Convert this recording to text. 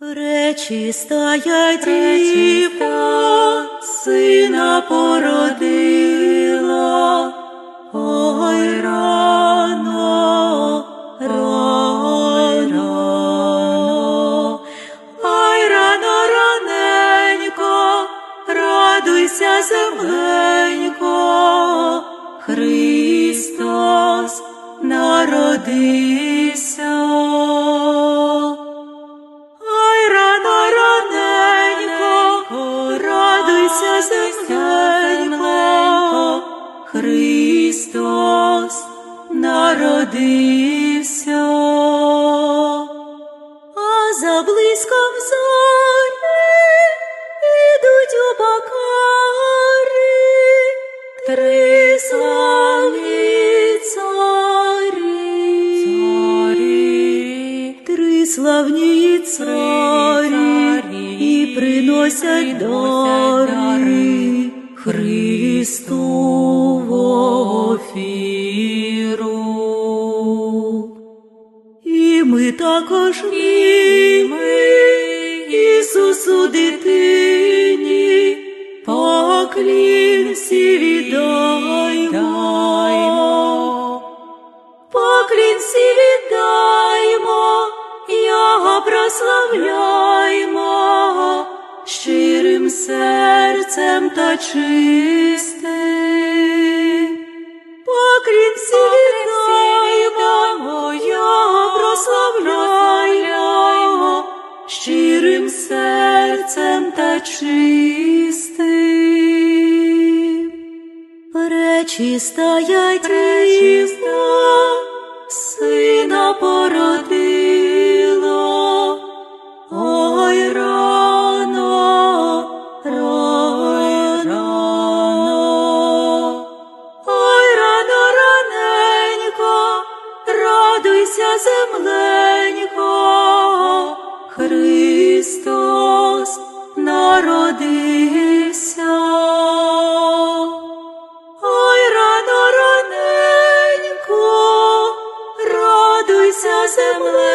Пречистая діва сина породила, ой рано, рано, ой рано раненько, радуйся земленько, Христос народився. Христос народився. А за блиском зорі ідуть у бакарі три славні царі, три славні царі, і приносять дари Христу офіру. І ми також і ми Ісусу дитині поклін всі віддаймо. Поклін всі віддаймо, Його прославляймо щирим серцем та чистим. Серцем та чистим. Пречистая діва, сина породила, ой рано, рой рано, ой рано раненько, радуйся, земленько, Христос народився. Ой, рано раненько, радуйся, земле,